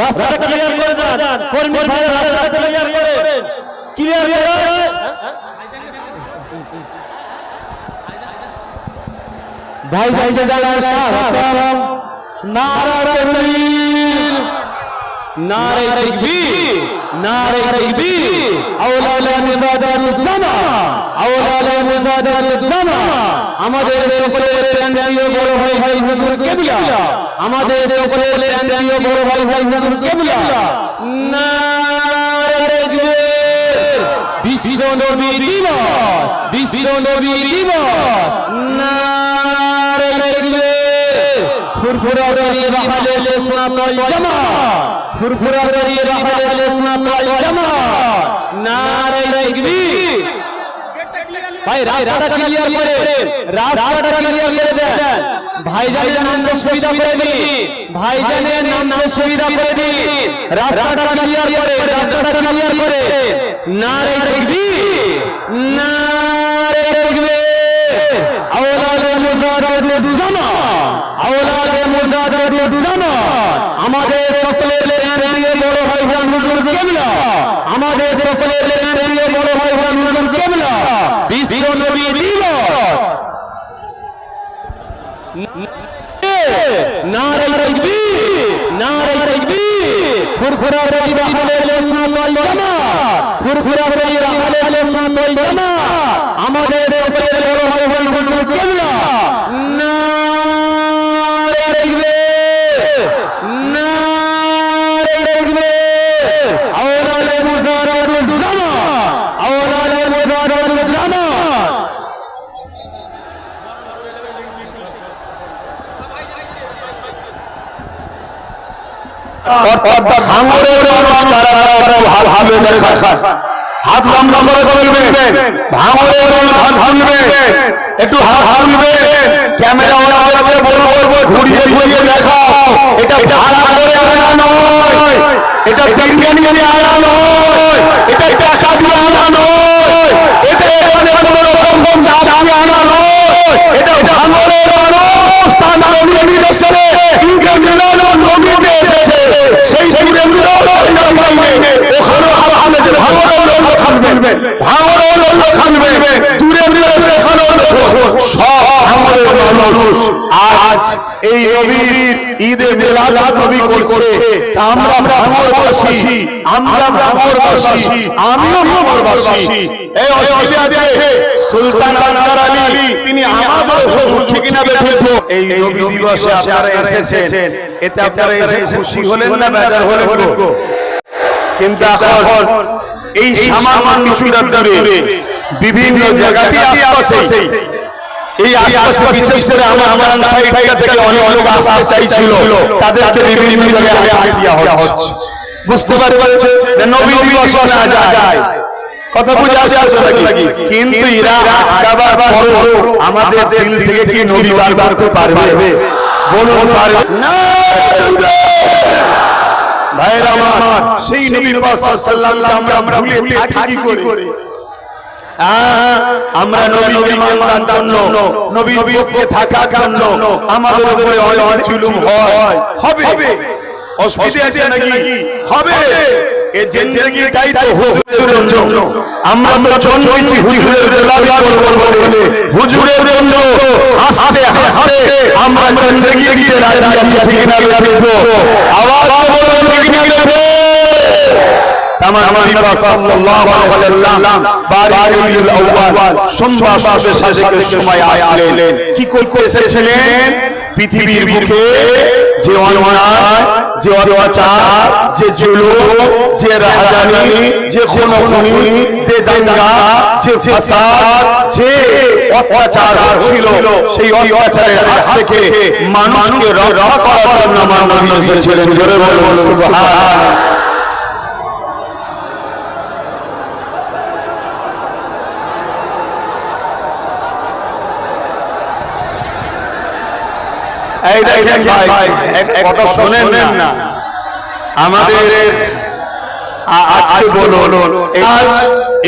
রাস্তাটা ক্লিয়ার করে দেন। কর্মী ভাই রাস্তাটা ক্লিয়ার করেন। ক্লিয়ার করেন ভাই ভাই জানা সালাম নারা তাকবীর নারে তাকবীর নারে তাকবীর আওলালা মুজাদার জামা আওলালা মুজাদার জামা আমাদের সকলের প্রাণপ্রিয় বড় ভাই ভাই হুজুর কেবলা। আমাদের সকলের প্রাণপ্রিয় বড় ভাই ভাই হুজুর কেবলা। বিশ্ব নবী দিবস। বিশ্ব নবী দিবস। ফুরফুরা জড়িয়ে রাখালে লেসনা তল জামা। ফুরফুরা জড়িয়ে রাখালে লেসনা তল জামা। নারে তাকবীর ভাই রাস্তাটা ক্লিয়ার করে রাস্তাটা ক্লিয়ার করে দেন। ভাইজানের নামে সুবিধা করে দিন। ভাইজানের নামে সুবিধা করে দিন। রাস্তাটা ক্লিয়ার করে রাস্তাটা ক্লিয়ার করে নারে তাকবীর নারে তাকবীর আওলাদ মুজাদাদ জামা আওলাদ মুজাদাদ জামা আমাদের সকলের প্রিয় বড় ভাই বোন হুজুর কেবলা আমাদের সকলের প্রিয় বড় ভাই বোন হুজুর কেবলা বিশ্ব নবী দিবস নারে তাকবীর নারে তাকবীর ফুরফুরা সরি রাখালে লেসনা তল জামা ফুরফুরা সরি রাখালে লেসনা তল জামা আমাদের সকলের বড় ভাই বোন হুজুর কেবলা নারে তাকবীর নারে তাকবীর আওলালে মুজারাদ জামা এটা এটা নয় এটা টাকা দিয়ে আনা নয় এটা এখানে কোনো রকম চাপ দিয়ে আনা নয় এটা ভাঙরের অনুষ্ঠান নবীর নির্দেশনে ঈদে মিলাদুন নবীতে এসেছে সেই দূরে দূরে ওখানে আলো যে ভাঙরের লোক খানবে ভাঙরের লোক খানবে দূরে দূরে সেখানেও দেখো সব ভাঙরের মানুষ আজ এই নবীর ঈদে মিলাদ নবী করছে। আমরা ভাঙরবাসী আমরা ভাঙরবাসী আমিও ভাঙরবাসী এই অসুবিধা আছে? সুলতান আসগার আলী তিনি আমাদের হুজুর ঠিক না বেঠে? এই নবী দিবসে আপনারা এসেছেন। এতে আপনারা এসে খুশি হলেন না বেজার হলেন গো? কিন্তু এখন এই সামান্য কিছুটা দূরে বিভিন্ন জায়গাতে আশপাশে এই আশপাশে বিশেষ করে আমার আমার সাইডটা থেকে অনেক লোক আসতে চাইছিল। তাদেরকে বিভিন্ন জায়গায় দেওয়া হচ্ছে। বুঝতে পারছে নবী দিবস না যায়। কথা বুঝে আসে আসে নাকি? কিন্তু এরা আটকাবার পরও আমাদের দিল থেকে কি নবী বার করতে পারবে? বলুন পারবে না ভাইরা আমার সেই নবী পাক সাল্লাল্লাহু আমরা আমরা ভুলে থাকি কি করে। আমরা নবীকে মানবার জন্য নবীর পক্ষে থাকার জন্য আমাদের উপরে অনেক জুলুম হয়। হবে। অসুবিধা আছে নাকি? হবে। এ জিন্দগিটাই তো হুজুরের জন্য। আমরা তো জন্মেছি হুজুরের গোলামি করব বলে। হুজুরের জন্য হাসতে হাসতে আমরা জিন্দগি দিতে রাজি আছি ঠিক না বেরো আওয়াজ বলুন ঠিক না বেরো তামাম নবী পাক সাল্লাল্লাহু আলাইহি ওয়াসাল্লাম বারিকুল আউয়াল সোমবার সাথে সাথে সময় আসলেন। কি করতে এসেছিলেন? পৃথিবীর বুকে যে অন্যায় যে অত্যাচার যে জুলুম যে রাজধানী যে খুনোখুনি যে দাঙ্গা যে ফাসাদ যে অত্যাচার ছিল সেই অত্যাচারের হাত থেকে মানুষকে রক্ষা করার জন্য আমার নবী এসেছিলেন। জোরে বলুন সুবহানাল্লাহ। এই দেখেন ভাই কথা শোনেন না। আমাদের আজকে বলুন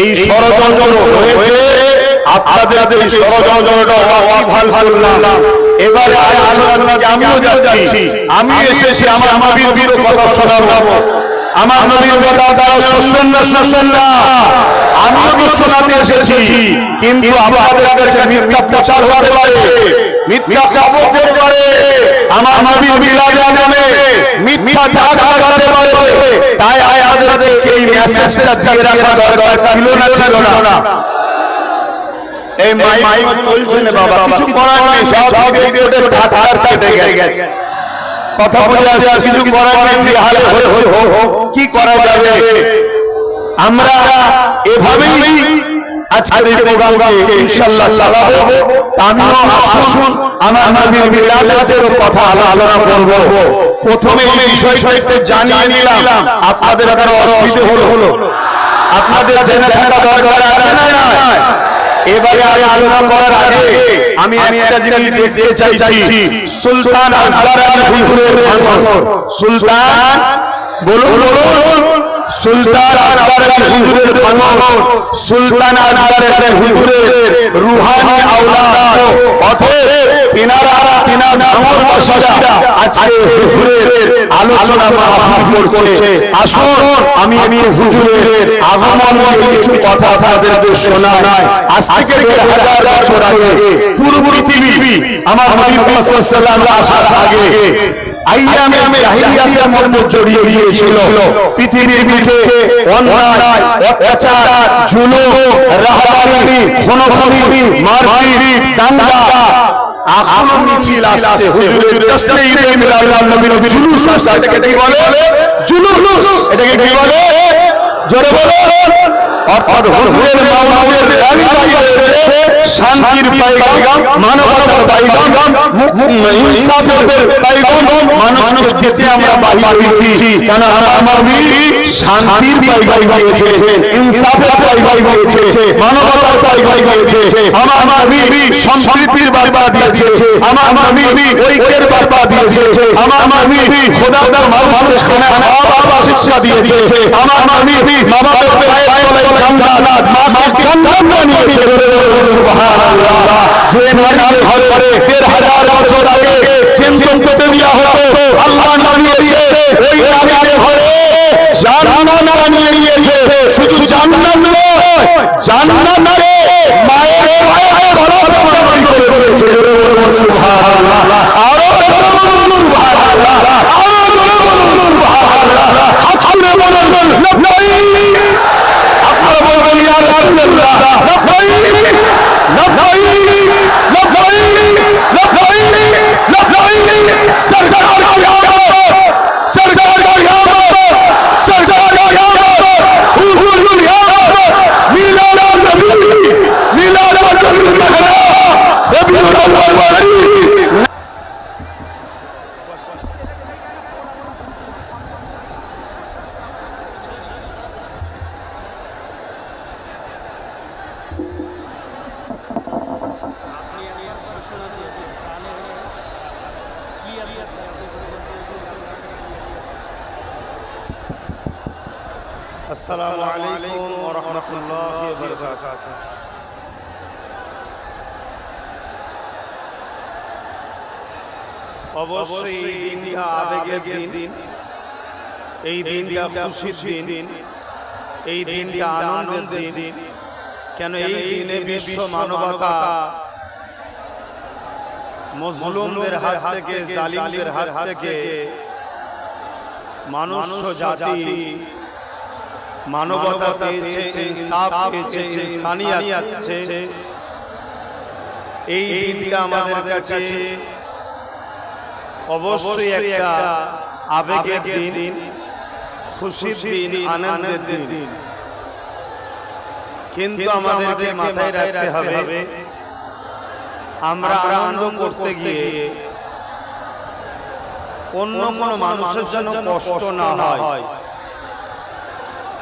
এই ষড়যন্ত্র হয়েছে আপনাদের এই ষড়যন্ত্রটা অভাল করলাম। এবারে আমিও যাচ্ছি। আমি এসেছি আমার নবীর বীর কথা শোনাবো। আমার নবীর কথা তারা শুনবেন না শুনবেন না। আমিও তো শোনাতে এসেছি। কিন্তু আপনাদের কাছে মিথ্যা প্রচার হতে পারে। মিথ্যা খবর হতে পারে। আমার নবীর বিলাদে আজমে মিথ্যা ঢাকা লাগাতে পারে। তাই আমাদের এই মেসেজটা দিয়ে রাখা দরকার। ছিল না ছিল না। এই মাইক চলছে না বাবা। কিছু করার নেই সব ভিডিওতে ঢাকার কেটে গেছে। কথা বলে আসছে কিছু করার নেই। হালে হয়েছে হোক কি করা যাবে? আমরা এভাবেই আজকের এই প্রোগ্রামকে ইনশাআল্লাহ চালাবো। আমিও আসুন আমার নবীর মিলাদাতের কথা আলোচনা করব। প্রথমে এই বিষয়টা একটু জানিয়ে নিলাম। আপনাদের এখানে অসুবিধা হলো? হলো আপনাদের জেনে থাকা দরকার আছে না না এবারে আলোচনা করার আগে আমি আমি একটা জিনিস দেখতে চাইছি। সুলতান আসগার আলী হুজুরের সুলতান বলুন। বলুন। আজকে আমি আমি হুজুরের আগমন কিছু কথা আপনাদেরকে শোনাই। আজ থেকে দেড় হাজার বছর আগে পুরো পৃথিবী, আমার আসার আগে জাহিলিয়াতের জড়িয়ে গিয়েছিল। পৃথিবীর পিঠে অন্যায় অত্যাচার জুলুম রাহাবারি খুনোখুনি মারপিট দাঙ্গা এখনও মিছিল আসছে। হুজুরের তাসলিমে মিলাদ নবীর জুলুস আসছে। এটাকে কি বলে? জুলুস এটাকে কি বলে? জোরে বলো। অর্থাৎ হুজুরের মাওলাদের র্যালি হয়েছে শান্তির পাইগাম মানবতার পাইগাম ইনসাফের পাইগাম মানুষকে খেতে আমরা বাড়ি হয়েছি কেন আমার শান্তির পাইগাম হয়েছে ইনসাফের পাইগাম হয়েছে মানবতার পাইগাম হয়েছে আমার নবী সম্প্রীতির বার্তা দিয়েছে। আমার নবী ঐক্যের বার্তা দিয়েছে। আমার নবী খোদাটা মানুষকে খানা খাওয়া শিক্ষা দিয়েছে। আমার নবী বাবা পায়ের তলায় আল্লাহ নবী এসে ওই নারীদের ঘরে জান্নাত বানিয়ে নিয়েছে শুধু জান্নাত নয় জান্নাত নয় মায়ের পায়ে গলা তৈরি করে দিয়েছে সুবহানাল্লাহ আরও জোরে বলুন সুবহানাল্লাহ আরও জোরে বলুন সুবহানাল্লাহ হাত তুলে বলুন লব্বাইক আপনারা বলবেন ইয়া রাসূলুল্লাহ লব্বাইক লব্বাইক লব্বাইক লব্বাইক লব্বাইক সরকার কিয়ামত সরকার কিয়ামত সরকার কিয়ামত হুজুর কিয়ামত মিলাদ নবী মিলাদ নবী মেহরা রবিউল আউয়াল আসসালামু আলাইকুম ওয়া রাহমাতুল্লাহি ওয়া বারাকাতুহু। অবশ্যই এই দিনটা আবেগের দিন। এই দিনটা খুশির দিন। এই দিনটা আনন্দের দিন। কেন এই দিনে বিশ্ব মানবতা মজলুমদের হাত থেকে জালিমদের হাত থেকে মানুষ জাতি মানবতা পেয়েছে ইনসাফ পেয়েছে ইনসানিয়াত পেয়েছে। এই দিনটা আমাদের কাছে অবশ্যই একটা আবেগের দিন খুশির দিন আনন্দের দিন। কিন্তু আমাদেরকে মাথায় রাখতে হবে আমরা আনন্দ করতে গিয়ে অন্য কোনো মানুষের জন্য কষ্ট না হয়।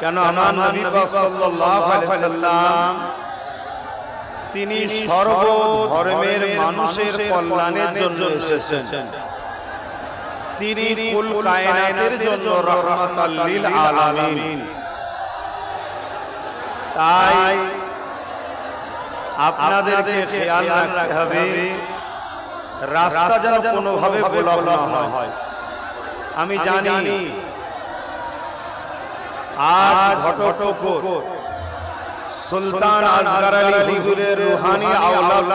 কেন আমার নবী পাক সাল্লাল্লাহু আলাইহি সাল্লাম তিনি সর্ব ধর্মের মানুষের কল্যাণের জন্য এসেছেন। তিনি কুল কায়নাতের জন্য রহমাতাল লিল আলামিন। তাই আপনাদেরকে খেয়াল রাখতে হবে রাস্তা যেন কোনোভাবে ব্লক না হয়। আমি জানি আজ সুলতান আজগার আলী হুজুরের রুহানি আওলাদ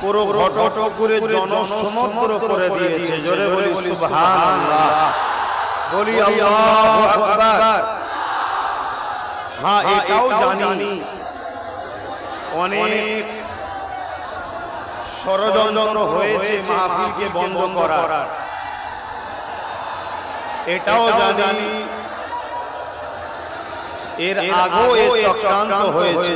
পুরো ঘটটপুকুরে জনসমুদ্র করে দিয়েছে। জোরে বলি সুবহানাল্লাহ। বলি আল্লাহু আকবার। হ্যাঁ এটাও জানি। অনেক ষড়যন্ত্র হয়েছে মাহফিলকে বন্ধ করার। এটাও জানি। এর আগেও এ চক্রান্ত হয়েছে।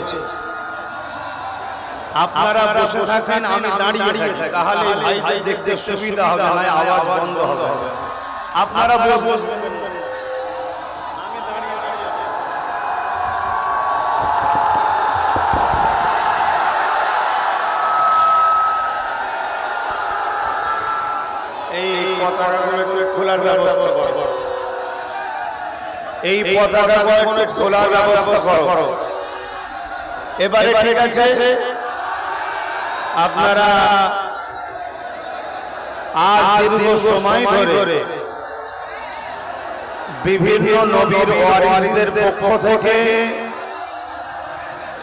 আপনারা বসে থাকেন, আমি দাঁড়িয়ে থাকি। তাহলে ভাইদের দেখতে সুবিধা হবে না আওয়াজ বন্ধ হবে। আপনারা বসবেন। এই একটু খোলার ব্যবস্থা এই একটু খোলার ব্যবস্থা করো। এবারে ঠিক আছে। আপনারা আজ দীর্ঘ সময় ধরে বিভিন্ন নবীর ওয়ারিসদের পক্ষ থেকে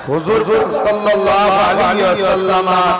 হুজুর সাল্লাল্লাহু আলাইহি ওয়াসাল্লাম